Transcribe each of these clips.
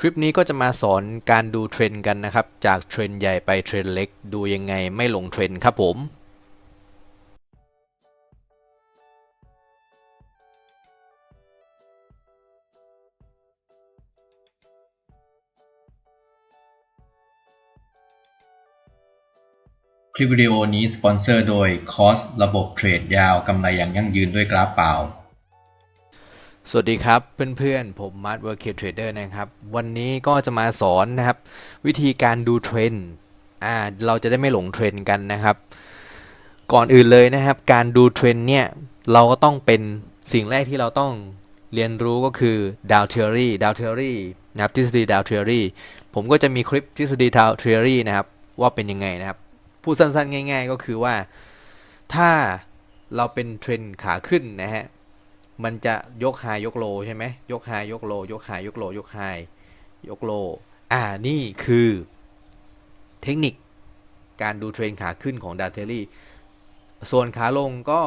คลิปนี้ก็จะมาสอนการดูเทรนด์กันนะครับ จากเทรนด์ใหญ่ไปเทรนด์เล็ก ดูยังไงไม่หลงเทรนด์ครับผม คลิปวิดีโอนี้สปอนเซอร์โดยคอสระบบเทรดยาวกำไรอย่างยั่งยืนด้วยกราฟเปล่า สวัสดีครับเพื่อนๆ ผมมาร์ทเวิร์คเทรดเดอร์นะครับ วันนี้ก็จะมาสอนนะครับ วิธีการดูเทรนด์อ่าเราจะได้ไม่หลงเทรนด์กันนะครับ ก่อนอื่นเลยนะครับ การดูเทรนด์เนี่ย เราก็ต้องเป็นสิ่งแรกที่เราต้องเรียนรู้ก็คือดาวเทอรี่ดาวเทอรี่นะครับทฤษฎีดาวเทอรี่ผมก็จะมีคลิปทฤษฎีดาวเทอรี่นะครับว่าเป็นยังไงนะครับ พูดสั้นๆ ง่าย ๆ ก็คือว่าถ้าเราเป็นเทรนด์ขาขึ้นนะฮะ มันจะยกไฮยกโลใช่ไหมยกไฮยกโล ยกไฮยกโล ยกไฮยกโล อ่านี่คือเทคนิคการดูเทรนขาขึ้นของดาเทลลี่ ส่วนขาลงก็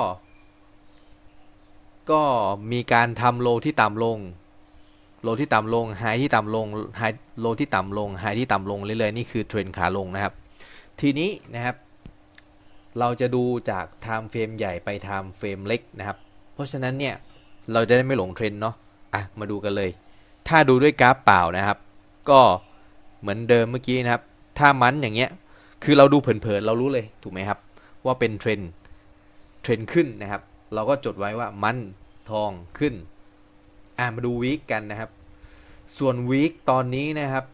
ก็มีการทำโลที่ต่ำลง โลที่ต่ำลงไฮที่ต่ำลงไฮโลที่ต่ำลงไฮที่ต่ำลงเรื่อยๆนี่คือเทรนขาลงนะครับ ทีนี้นะครับ เราจะดูจาก time frame ใหญ่ไป time frame เล็กนะครับ เพราะฉะนั้นเนี่ย เราจะได้ไม่หลงเทรนเนาะอะมาดูกันเลย ถ้าดูด้วยกราฟเปล่านะครับ ก็เหมือนเดิมเมื่อกี้นะครับ ถ้ามันอย่างเงี้ยคือเราดูเผินๆเรารู้เลยถูกไหมครับ ว่าเป็นเทรนเทรนขึ้นนะครับ เราก็จดไว้ว่ามันทองขึ้นอะมาดูวีคกันนะครับ ส่วนวีคตอนนี้นะครับ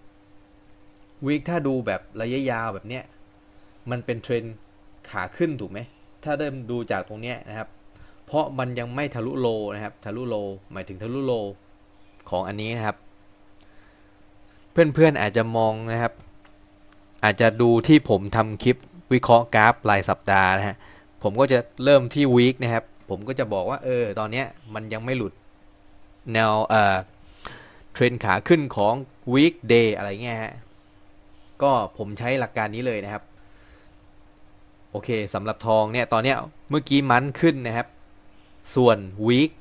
วีคถ้าดูแบบระยะยาวแบบเนี้ยมันเป็นเทรนขาขึ้นถูกไหมถ้าเริ่มดูจากตรงเนี้ยนะครับ เพราะมันยังไม่ทะลุโลนะครับ ทะลุโล หมายถึงทะลุโลของอันนี้นะครับ เพื่อนๆอาจจะมองนะครับ อาจจะดูที่ผมทำคลิปวิเคราะห์กราฟรายสัปดาห์นะฮะ ผมก็จะเริ่มที่วีคนะครับ ผมก็จะบอกว่าเออ ตอนเนี้ยมันยังไม่หลุดแนวเอ่อเทรนขาขึ้นของ weekday อะไรเงี้ยฮะ ก็ผมใช้หลักการนี้เลยนะครับ โอเคสำหรับทองเนี่ย ตอนเนี้ยเมื่อกี้มันขึ้นนะครับ ส่วน week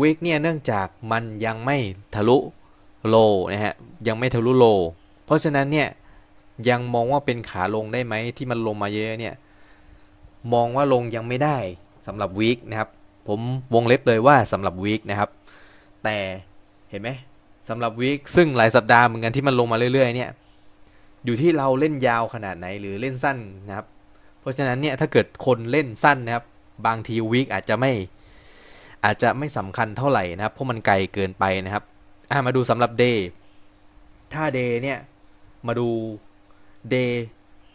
week เนี่ยเนื่องจากมันยังไม่ทะลุโลนะฮะยังไม่ทะลุโล เพราะฉะนั้นเนี่ยยังมองว่าเป็นขาลงได้ไหมที่มันลงมาเยอะเนี่ยมองว่าลงยังไม่ได้สำหรับ week นะครับผมวงเล็บเลยว่าสำหรับ week นะครับแต่เห็นไหมสำหรับ week ซึ่งหลายสัปดาห์เหมือนกันที่มันลงมาเรื่อยๆเนี่ยอยู่ที่เราเล่นยาวขนาดไหนหรือเล่นสั้นนะครับ เพราะฉะนั้นเนี่ยถ้าเกิดคนเล่นสั้นนะครับ บางทีวีคอาจจะไม่ อาจจะไม่สำคัญเท่าไหร่นะครับเพราะมันไกลเกินไปนะครับอะมาดูสำหรับ day ถ้า day เนี่ย มาดู day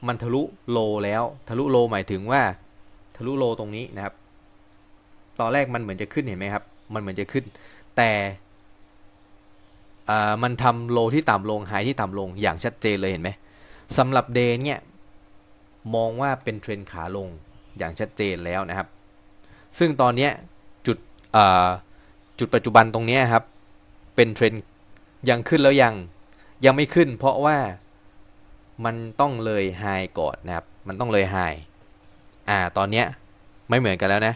มันทะลุโลแล้ว ทะลุโลหมายถึงว่า ทะลุโลตรงนี้นะครับ ตอนแรกมันเหมือนจะขึ้นเห็นไหมครับ มันเหมือนจะขึ้น แต่อ่ามันทำโลที่ต่ำลงไฮที่ต่ำลงอย่างชัดเจนเลยเห็นไหมสำหรับ day เนี่ยมองว่าเป็นเทรนขาลงอย่างชัดเจนแล้วนะครับ ซึ่งตอนเนี้ย จุดปัจจุบันตรงนี้ครับ เป็นเทรนยังขึ้นแล้วยังยังไม่ขึ้น เพราะว่ามันต้องเลยไฮก่อนนะครับ มันต้องเลยไฮอ่าตอนเนี้ยไม่เหมือนกันแล้วนะ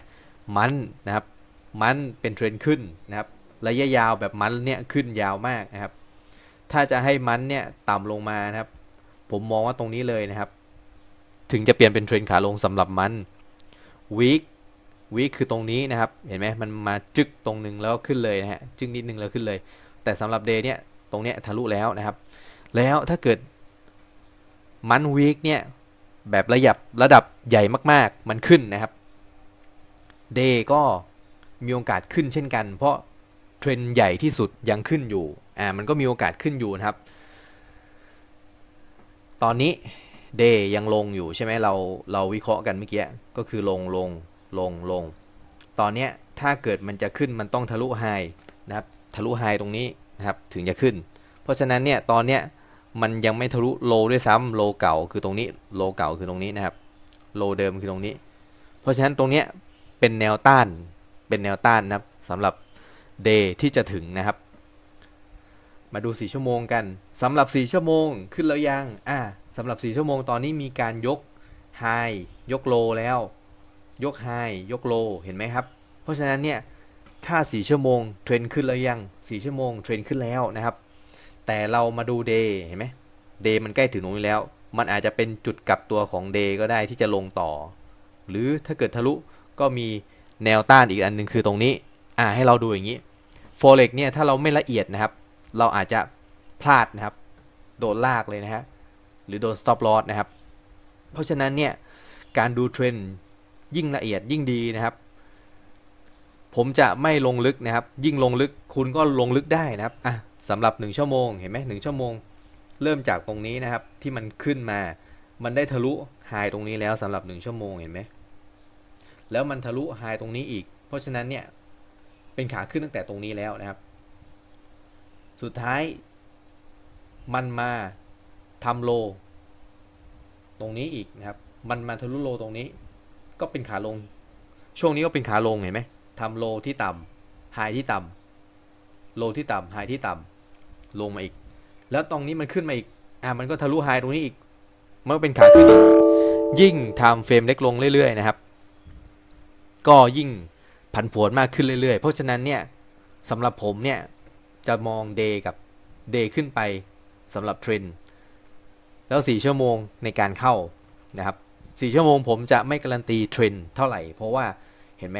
มันนะครับ มันเป็นเทรนขึ้นนะครับ ระยะยาวแบบมันเนี่ยขึ้นยาวมากนะครับ ถ้าจะให้มันเนี่ยต่ำลงมานะครับ ผมมองว่าตรงนี้เลยนะครับ ถึงจะเปลี่ยนเป็นเทรนขาลงสำหรับมัน week week คือตรงนี้นะครับ เห็นไหมมันมาจึกตรงหนึ่งแล้วขึ้นเลยนะฮะจึกนิดนึงแล้วขึ้นเลย แต่สำหรับ day เนี่ยตรงเนี้ยทะลุแล้วนะครับ แล้วถ้าเกิดมัน week เนี่ยแบบระยับระดับใหญ่มากๆ มันขึ้นนะครับ day ก็มีโอกาสขึ้นเช่นกัน เพราะเทรนใหญ่ที่สุดยังขึ้นอยู่อ่ามันก็มีโอกาสขึ้นอยู่นะครับ ตอนนี้เดย์ยังลงอยู่ใช่ไหมเราเราวิเคราะห์กันเมื่อกี้ก็คือลงลง ลงลง ตอนเนี้ยถ้าเกิดมันจะขึ้นมันต้องทะลุไฮนะครับทะลุไฮตรงนี้นะครับถึงจะขึ้น เพราะฉะนั้นเนี่ยตอนเนี้ยมันยังไม่ทะลุโลด้วยซ้ำโลเก่าคือตรงนี้โลเก่าคือตรงนี้นะครับโลเดิมคือตรงนี้ เพราะฉะนั้นตรงเนี้ยเป็นแนวต้านเป็นแนวต้านนะครับสำหรับเดย์ที่จะถึงนะครับ มาดู 4 ชั่วโมงกันสำหรับ 4 ชั่วโมงขึ้นแล้วยังอ่าสำหรับ 4 ชั่วโมงตอนนี้มีการยกไฮยกโลแล้ว ยกไฮยกโลเห็นไหมครับ เพราะฉะนั้นเนี่ยถ้า4 ชั่วโมงเทรนขึ้นแล้วยัง 4 ชั่วโมงเทรนขึ้นแล้วนะครับ แต่เรามาดู day เห็นไหม day มันใกล้ถึงตรงนี้แล้ว มันอาจจะเป็นจุดกลับตัวของ day ก็ได้ที่จะลงต่อ หรือถ้าเกิดทะลุก็มีแนวต้านอีกอันหนึงคือตรงนี้ อ่าให้เราดูอย่างนี้ forex เนี่ยถ้าเราไม่ละเอียดนะครับ เราอาจจะพลาดนะครับ โดนลากเลยนะฮะ หรือโดน stop loss นะครับ เพราะฉะนั้นเนี่ยการดูเทรนด์ ยิ่งละเอียดยิ่งดีนะครับ ผมจะไม่ลงลึกนะครับ ยิ่งลงลึกคุณก็ลงลึกได้นะครับอะสำหรับ 1 ชั่วโมงเห็นไหมหนึ่งชั่วโมง เริ่มจากตรงนี้นะครับที่มันขึ้นมา มันได้ทะลุไฮตรงนี้แล้วสำหรับ 1 ชั่วโมงเห็นไหมแล้วมันทะลุไฮตรงนี้อีก เพราะฉะนั้นเนี่ยเป็นขาขึ้นตั้งแต่ตรงนี้แล้วนะครับ สุดท้ายมันมาทำโล ตรงนี้อีกนะครับ มันมาทะลุโลตรงนี้ ก็เป็นขาลง ช่วงนี้ก็เป็นขาลงเห็นไหมทำโลที่ต่ำไฮที่ต่ำโลที่ต่ำไฮที่ต่ำลงมาอีก แล้วตรงนี้มันขึ้นมาอีกอะมันก็ทะลุไฮตรงนี้อีกมันก็เป็นขาขึ้นอีกยิ่งทำเฟรมเล็กลงเรื่อยๆนะครับ ก็ยิ่งผันผวนมากขึ้นเรื่อยๆ เพราะฉะนั้นเนี่ยสำหรับผมเนี่ยจะมองเดย์กับเดย์ขึ้นไปสำหรับเทรนด์แล้ว 4 ชั่วโมงในการเข้านะครับ 4ชั่วโมงผมจะไม่การันตีเทรนเท่าไหร่ เพราะว่าเห็นไหม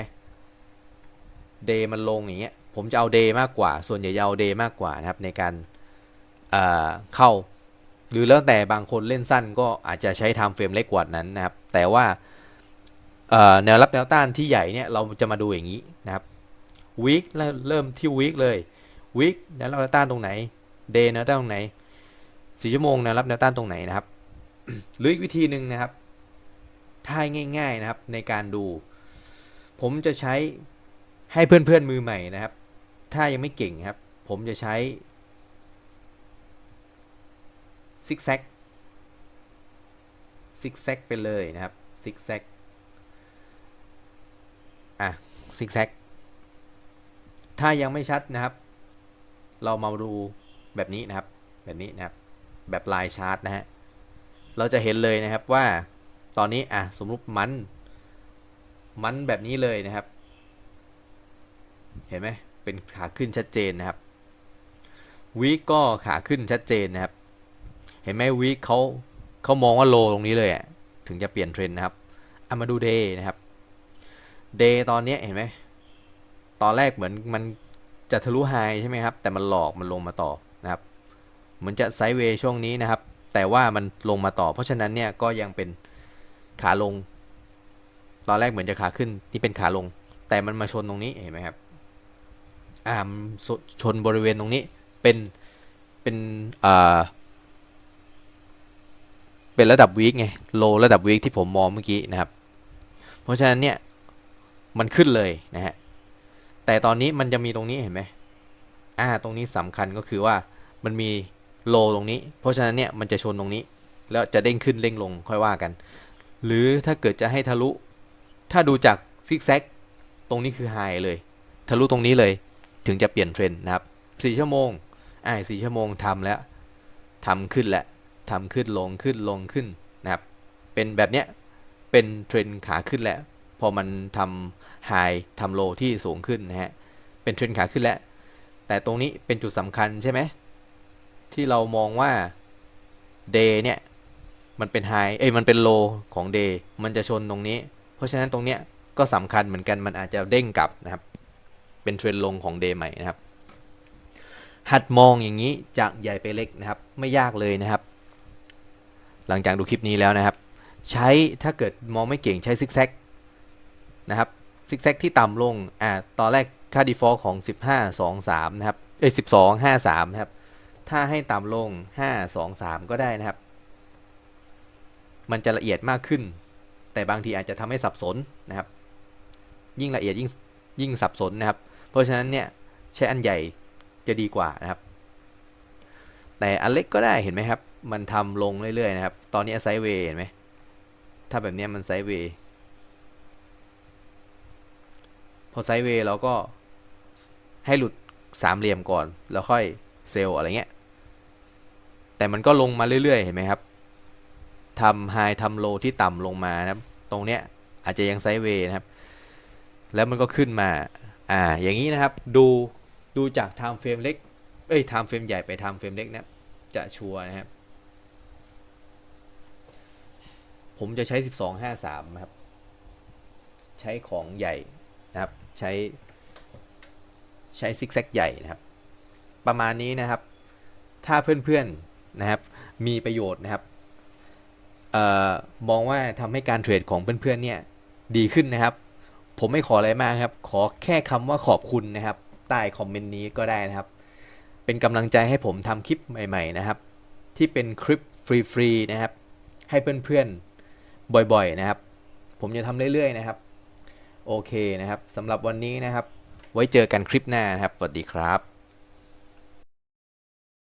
เดย์มันลงอย่างเงี้ยผมจะเอาเดย์มากกว่า ส่วนใหญ่จะเอาเดย์มากกว่านะครับในการเเข้า หรือแล้วแต่บางคนเล่นสั้นก็อาจจะใช้ไทม์เฟรมเล็กกว่านั้นนะครับ แต่ว่าแนวรับแนวต้านที่ใหญ่เนี่ยเราจะมาดูอย่างนี้นะครับวีคเริ่มที่วีคเลยวีคแนวรับแนวต้านตรงไหนเดย์แนวต้านตรงไหนสี่ชั่วโมงแนวรับแนวต้านตรงไหนนะครับ หรืออีกวิธีหนึ่งนะครับ ท่ายง่าย ๆนะครับในการดู ผมจะใช้ให้เพื่อนๆมือใหม่นะครับ ถ้ายังไม่เก่งครับ ผมจะใช้ซิกแซกซิกแซกไปเลยนะครับซิกแซกอะซิกแซกถ้ายังไม่ชัดนะครับ เรามาดูแบบนี้นะครับ แบบนี้นะครับ แบบลายชาร์ตนะฮะ เราจะเห็นเลยนะครับว่า ตอนนี้อะสมมุติมัน มันแบบนี้เลยนะครับ เห็นไหมเป็นขาขึ้นชัดเจนนะครับวีก็ขาขึ้นชัดเจนนะครับ เห็นไหมวีเขาเขามองว่าโลตรงนี้เลยอะถึงจะเปลี่ยนเทรนด์นะครับเอามาดูเดย์นะครับเดย์ตอนนี้เห็นไหมตอนแรกเหมือนมันจะทะลุไฮใช่ไหมครับ แต่มันหลอกมันลงมาต่อนะครับ เหมือนจะไซด์เวย์ช่วงนี้นะครับ แต่ว่ามันลงมาต่อ เพราะฉะนั้นเนี่ยก็ยังเป็น ขาลง ตอนแรกเหมือนจะขาขึ้นนี่เป็นขาลง แต่มันมาชนตรงนี้เห็นไหมครับอ่าชนบริเวณตรงนี้เป็นเป็นอ่าเป็นระดับวีคไงโลระดับวีคที่ผมมองเมื่อกี้นะครับ เพราะฉะนั้นเนี่ยมันขึ้นเลยนะฮะแต่ตอนนี้มันจะมีตรงนี้เห็นไหมอ่าตรงนี้สำคัญก็คือว่ามันมีโลตรงนี้ เพราะฉะนั้นเนี่ยมันจะชนตรงนี้ แล้วจะเด้งขึ้นเด้งลงค่อยว่ากัน หรือถ้าเกิดจะให้ทะลุ ถ้าดูจากซิกแซกตรงนี้คือไฮเลย ทะลุตรงนี้เลย ถึงจะเปลี่ยนเทรนด์นะครับสี่ชั่วโมงอ่าสี่ชั่วโมงทำแล้วทำขึ้นแล้วทำขึ้นลงขึ้นลงขึ้นนะครับ เป็นแบบเนี้ย เป็นเทรนด์ขาขึ้นแล้วพอมันทำไฮทำโลที่สูงขึ้นนะฮะ เป็นเทรนด์ขาขึ้นแล้ว แต่ตรงนี้เป็นจุดสำคัญใช่ไหม ที่เรามองว่า day เนี่ย มันเป็น high เอ้ยมันเป็น low ของ day มันจะชนตรงนี้ เพราะฉะนั้นตรงเนี้ยก็สำคัญเหมือนกันมันอาจจะเด้งกลับนะครับ เป็นเทรนลงของ day ใหม่นะครับ หัดมองอย่างนี้จากใหญ่ไปเล็กนะครับ ไม่ยากเลยนะครับ หลังจากดูคลิปนี้แล้วนะครับ ใช้ถ้าเกิดมองไม่เก่งใช้ซิกแซกนะครับซิกแซกที่ต่ำลงอ่าตอนแรกค่า default ของ 15 2 3 นะครับ เอ้ย12 5 3 นะครับ ถ้าให้ต่ำลง 5 2 3 ก็ได้นะครับ มันจะละเอียดมากขึ้น แต่บางทีอาจจะทำให้สับสนนะครับ ยิ่งละเอียดยิ่งยิ่งสับสนนะครับ เพราะฉะนั้นเนี่ยใช้อันใหญ่จะดีกว่านะครับ แต่อันเล็กก็ได้เห็นไหมครับ มันทำลงเรื่อยๆนะครับ ตอนนี้ไซด์เวย์เห็นไหมถ้าแบบนี้มันไซด์เวย์พอไซด์เวย์เราก็ให้หลุดสามเหลี่ยมก่อน แล้วค่อยเซลล์อะไรเงี้ย แต่มันก็ลงมาเรื่อยๆ เห็นไหมครับ ทำไฮทำโลที่ต่ำลงมานะครับตรงเนี้ยอาจจะยังไซด์เวย์นะครับ แล้วมันก็ขึ้นมาอ่าอย่างนี้นะครับดูดูจากไทม์เฟรมเล็กเอ้ย time frame ใหญ่ไป time frame เล็กนะจะชัวร์นะครับ ผมจะใช้ 12 53นะครับ ใช้ของใหญ่นะครับ ใช้ใช้ซิกแซกใหญ่นะครับ ประมาณนี้นะครับ ถ้าเพื่อนๆนะครับ มีประโยชน์นะครับ มองว่าทำให้การเทรดของเพื่อนๆเนี่ยดีขึ้นนะครับ ผมไม่ขออะไรมากครับ ขอแค่คำว่าขอบคุณนะครับ ใต้คอมเมนต์นี้ก็ได้นะครับ เป็นกำลังใจให้ผมทำคลิปใหม่ๆนะครับ ที่เป็นคลิปฟรีๆนะครับ ให้เพื่อนๆบ่อยๆนะครับ ผมจะทำเรื่อยๆนะครับ โอเคนะครับสำหรับวันนี้นะครับ ไว้เจอกันคลิปหน้านะครับสวัสดีครับ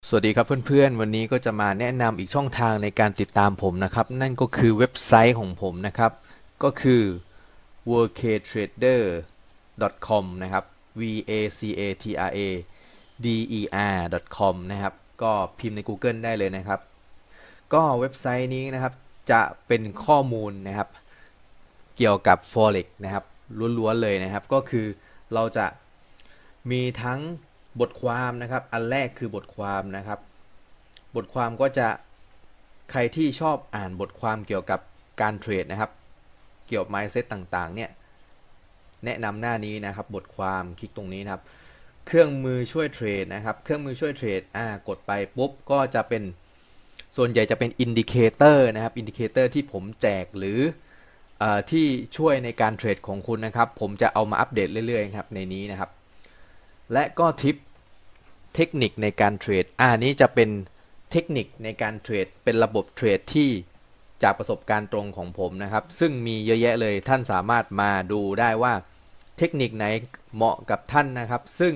สวัสดีครับเพื่อนๆ วันนี้ก็จะมาแนะนำอีกช่องทางในการติดตามผมนะครับ นั่นก็คือเว็บไซต์ของผมนะครับ ก็คือ worktrader.com นะครับ v a c a t r a d e r com นะครับ ก็พิมพ์ใน Google ได้เลยนะครับ ก็เว็บไซต์นี้นะครับจะเป็นข้อมูลนะครับ เกี่ยวกับ forex นะครับล้วนๆเลยนะครับ ก็คือเราจะมีทั้ง บทความนะครับ อันแรกคือบทความนะครับ บทความก็จะใครที่ชอบอ่านบทความเกี่ยวกับการเทรดนะครับ เกี่ยวกับ mindset ต่างๆ เนี่ย แนะนำหน้านี้นะครับ บทความคลิกตรงนี้นะครับ เครื่องมือช่วยเทรดนะครับ เครื่องมือช่วยเทรด อ่า กดไปปุ๊บ ก็จะเป็น ส่วนใหญ่จะเป็นอินดิเคเตอร์นะครับ อินดิเคเตอร์ที่ผมแจกหรือเออที่ช่วยในการเทรดของคุณนะครับ ผมจะเอามาอัปเดตเรื่อยๆ ครับ ในนี้นะครับ และก็ทิปเทคนิคในการเทรดอ่านี้จะเป็นเทคนิคในการเทรด เป็นระบบเทรดที่จากประสบการณ์ตรงของผมนะครับ ซึ่งมีเยอะแยะเลยท่านสามารถมาดูได้ว่าเทคนิคไหนเหมาะกับท่านนะครับ ซึ่ง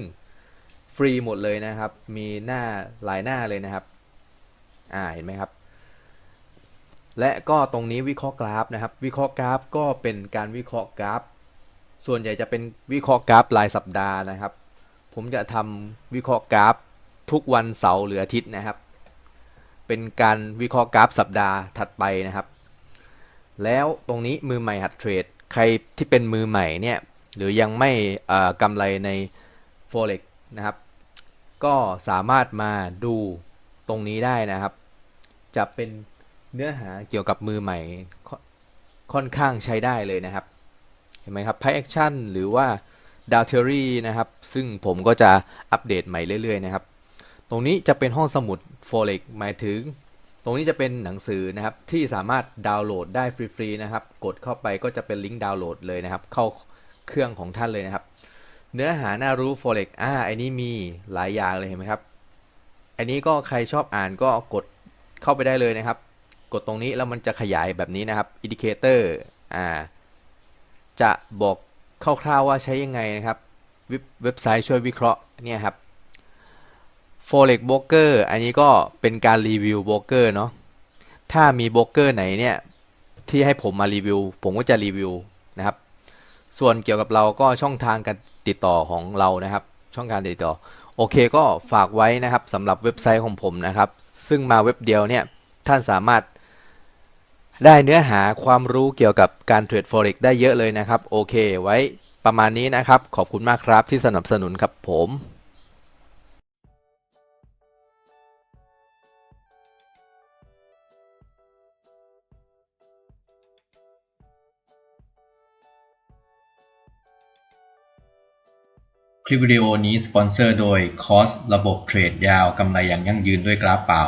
ฟรีหมดเลยนะครับ มีหน้าหลายหน้าเลยนะครับ อ่าเห็นไหมครับ และก็ตรงนี้วิเคราะห์กราฟนะครับ วิเคราะห์กราฟก็เป็นการวิเคราะห์กราฟ ส่วนใหญ่จะเป็นวิเคราะห์กราฟรายสัปดาห์นะครับ ผมจะทำวิเคราะห์กราฟทุกวันเสาร์หรืออาทิตย์นะครับ เป็นการวิเคราะห์กราฟสัปดาห์ถัดไปนะครับ แล้วตรงนี้มือใหม่หัดเทรด ใครที่เป็นมือใหม่เนี่ยหรือยังไม่กำไรใน forex นะครับ ก็สามารถมาดูตรงนี้ได้นะครับ จะเป็นเนื้อหาเกี่ยวกับมือใหม่ค่อนข้างใช้ได้เลยนะครับ เห็นไหมครับ Price Action หรือว่า d a w t e r y นะครับ ซึ่งผมก็จะอัปเดตใหม่เรื่อย ๆ นะครับ ตรงนี้จะเป็นห้องสมุด Forex หมายถึง ตรงนี้จะเป็นหนังสือนะครับ ที่สามารถดาวน์โหลดได้ฟรีๆนะครับ กดเข้าไปก็จะเป็นลิงก์ดาวน์โหลดเลยนะครับ เข้าเครื่องของท่านเลยนะครับ เนื้อหาน่ารู้ Forex อ่าอันนี้มีหลายอย่างเลยเห็นไหมครับ อันนี้ก็ใครชอบอ่านก็กดเข้าไปได้เลยนะครับ กดตรงนี้แล้วมันจะขยายแบบนี้นะครับ Indicator อ่าจะบอก คร่าวๆว่าใช้ยังไงนะครับเว็บไซต์ช่วยวิเคราะห์เนี่ยครับ Forex Broker อันนี้ก็เป็นการรีวิวโบรกเกอร์เนาะถ้ามีโบรกเกอร์ไหนเนี่ยที่ให้ผมมารีวิว ผมก็จะรีวิวนะครับ ส่วนเกี่ยวกับเราก็ช่องทางการติดต่อของเรานะครับ ช่องการติดต่อ โอเคก็ฝากไว้นะครับสำหรับเว็บไซต์ของผมนะครับ ซึ่งมาเว็บเดียวเนี่ยท่านสามารถ ได้เนื้อหาความรู้เกี่ยวกับการเทรด Forex ได้เยอะเลยนะครับ โอเค ไว้ประมาณนี้นะครับ ขอบคุณมากครับที่สนับสนุนครับผมคลิปวิดีโอนี้สปอนเซอร์โดยคอสระบบเทรดยาวกำไรอย่างยั่งยืนด้วยกราฟเปล่า